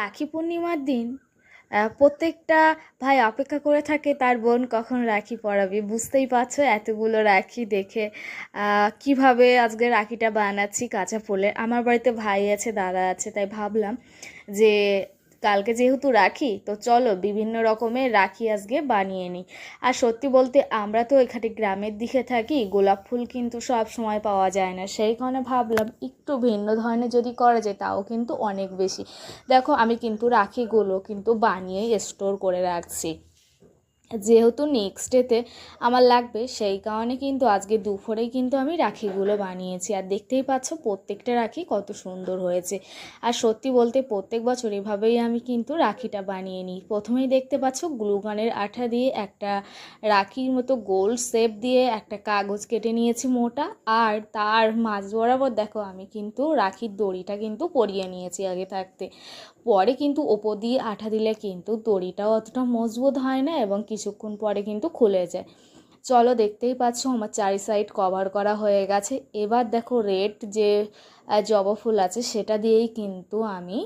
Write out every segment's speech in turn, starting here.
রাখি পূর্ণিমার দিন প্রত্যেকটা ভাই অপেক্ষা করে থাকে তার বোন কখন রাখি পরাবে। বুঝতেই পারছ এতগুলো রাখি দেখে কীভাবে আজকে রাখিটা বানাচ্ছি কাঁচা ফুলের। আমার বাড়িতে ভাই আছে, দাদা আছে, তাই ভাবলাম যে কালকে যেহেতু রাখি, তো চলো বিভিন্ন রকমের রাখি আজকে বানিয়ে নিই। আর সত্যি বলতে আমরা তো এখানে গ্রামের দিকে থাকি, গোলাপ ফুল কিন্তু সব সময় পাওয়া যায় না। সেই কারণে ভাবলাম একটু ভিন্ন ধরনের যদি করা যায়, তাও কিন্তু অনেক বেশি। দেখো, আমি কিন্তু রাখিগুলো কিন্তু বানিয়েই স্টোর করে রাখছি। যেহেতু নেক্সট ডেতে আমার লাগবে, সেই কারণে কিন্তু আজকে দুপুরেই কিন্তু আমি রাখিগুলো বানিয়েছি। আর দেখতেই পাচ্ছ প্রত্যেকটা রাখি কত সুন্দর হয়েছে। আর সত্যি বলতে প্রত্যেক বছর এভাবেই আমি কিন্তু রাখিটা বানিয়ে নিই। প্রথমেই দেখতে পাচ্ছ গ্লুগানের আঠা দিয়ে একটা রাখির মতো গোল শেপ দিয়ে একটা কাগজ কেটে নিয়েছি মোটা। আর তার মাঝ বরাবর দেখো আমি কিন্তু রাখির দড়িটা কিন্তু পরিয়ে নিয়েছি আগে থাকতে। পরে কিন্তু ওপর দিয়ে আঠা দিলে কিন্তু দড়িটাও অতটা মজবুত হয় না এবং কিছুক্ষণ পরে কিন্তু খুলে যায়। চলো দেখতেই পাচ্ছ আমার চারি সাইড কভার করা হয়ে গেছে। এবার দেখো রেড যে জবা ফুল আছে সেটা দিয়েই কিন্তু আমি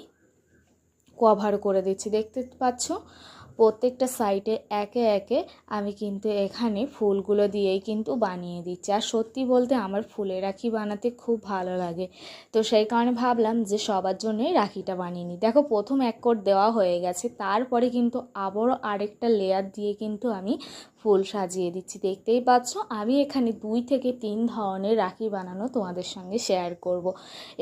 কভার করে দিচ্ছি। দেখতে পাচ্ছ? প্রত্যেকটা সাইডে একে একে আমি কিন্তু এখানে ফুলগুলো দিয়েই কিন্তু বানিয়ে দিচ্ছি। আর সত্যি বলতে আমার ফুলের রাখি বানাতে খুব ভালো লাগে। তো সেই কারণে ভাবলাম যে সবার জন্যই রাখিটা বানিয়ে নিই। দেখো, প্রথম এক কোট দেওয়া হয়ে গেছে। তারপরে কিন্তু আবারও আরেকটা লেয়ার দিয়ে কিন্তু আমি ফুল সাজিয়ে দিচ্ছি, দেখতেই পাচ্ছ? আমি এখানে দুই থেকে তিন ধরনের রাখি বানানো তোমাদের সঙ্গে শেয়ার করব।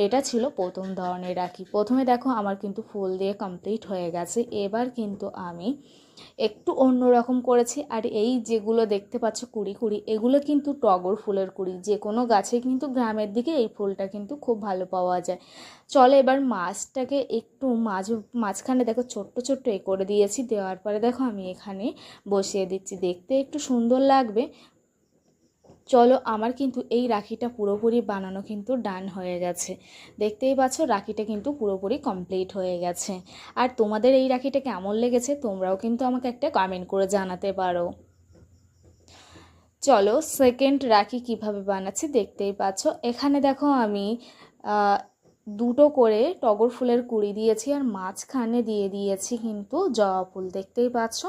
এটা ছিল প্রথম ধরনের রাখি। প্রথমে দেখো, আমার কিন্তু ফুল দিয়ে কমপ্লিট হয়ে গেছে। এবার কিন্তু আমি একটু অন্যরকম করেছি। আর এই যেগুলো দেখতে পাচ্ছ কুড়ি কুড়ি, এগুলো কিন্তু টগর ফুলের কুড়ি। যে কোনো গাছে কিন্তু গ্রামের দিকে এই ফুলটা কিন্তু খুব ভালো পাওয়া যায়। চলে এবার মাছটাকে একটু মাঝ, মাঝখানে দেখো ছোট্ট ছোট্ট এ করে দিয়েছি। দেওয়ার পরে দেখো আমি এখানে বসিয়ে দিচ্ছি। দেখতে একটু সুন্দর লাগবে। চলো আমার কিন্তু এই রাখিটা পুরোপুরি বানানো কিন্তু ডান হয়ে গেছে। দেখতেই পাচ্ছ রাখিটা কিন্তু পুরোপুরি কমপ্লিট হয়ে গেছে। আর তোমাদের এই রাখিটা কেমন লেগেছে তোমরাও কিন্তু আমাকে একটা কমেন্ট করে জানাতে পারো। চলো সেকেন্ড রাখি কীভাবে বানাচ্ছি দেখতেই পাচ্ছ। এখানে দেখো আমি দুটো করে টগর ফুলের কুড়ি দিয়েছি আর মাঝখানে দিয়ে দিয়েছি কিন্তু জবা ফুল, দেখতেই পাচ্ছ?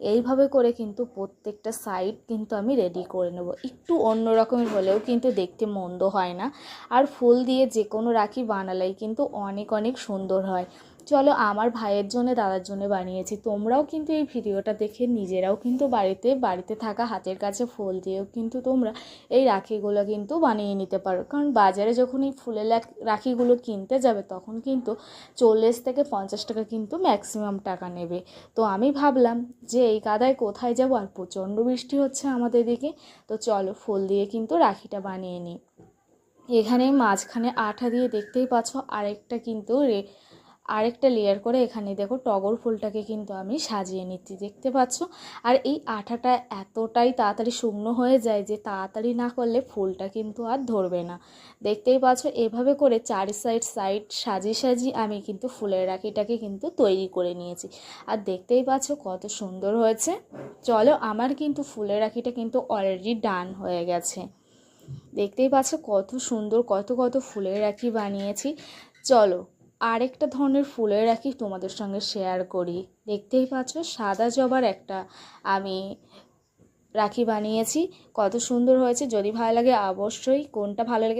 এইভাবে করে কিন্তু প্রত্যেকটা সাইড কিন্তু আমি রেডি করে নেব। একটু অন্য রকমের হলেও কিন্তু দেখতে মন্দ হয় না। আর ফুল দিয়ে যে কোনো রাখি বানালেই কিন্তু অনেক অনেক সুন্দর হয়। চলো আমার ভাইয়ের জন্য, দাদার জন্য বানিয়েছি। তোমরাও কিন্তু এই ভিডিওটা দেখে, নিজেরাও কিন্তু বাড়িতে বাড়িতে থাকা হাতের কাছে ফুল দিয়েও কিন্তু তোমরা এই রাখিগুলো কিন্তু বানিয়ে নিতে পারো। কারণ বাজারে যখন এই ফুলের রাখিগুলো কিনতে যাবে, তখন কিন্তু চল্লিশ থেকে পঞ্চাশ টাকা কিন্তু ম্যাক্সিমাম টাকা নেবে। তো আমি ভাবলাম যে এই কাদায় কোথায় যাব? আর প্রচণ্ড বৃষ্টি হচ্ছে আমাদের দিকে। তো চলো ফুল দিয়ে কিন্তু রাখিটা বানিয়ে নিই। এখানে মাঝখানে আঠা দিয়ে দেখতেই পাচ্ছ, আরেকটা কিন্তু রে আরেকটা লেয়ার করে এখানে দেখো টগর ফুলটাকে কিন্তু আমি সাজিয়ে নিচ্ছি, দেখতে পাচ্ছ? আর এই আঠাটা এতটাই তাড়াতাড়ি শুকনো হয়ে যায় যে তাড়াতাড়ি না করলে ফুলটা কিন্তু আর ধরবে না। দেখতেই পাচ্ছ? এভাবে করে চারি সাইড সাইড সাজিয়ে সাজিয়ে আমি কিন্তু ফুলের রাখিটাকে কিন্তু তৈরি করে নিয়েছি। আর দেখতেই পাচ্ছ কত সুন্দর হয়েছে? চলো আমার কিন্তু ফুলের রাখিটা কিন্তু অলরেডি ডান হয়ে গেছে। দেখতেই পাচ্ছ কত সুন্দর, কত কত ফুলের রাখি বানিয়েছি। চলো আরেকটা ধরনের ফুলের রাখি তোমাদের সঙ্গে শেয়ার করি। দেখতেই পাচ্ছ, সাদা জবার একটা আমি রাখি বানিয়েছি। কত সুন্দর হয়েছে, যদি ভালো লাগে অবশ্যই কোনটা ভালো লাগে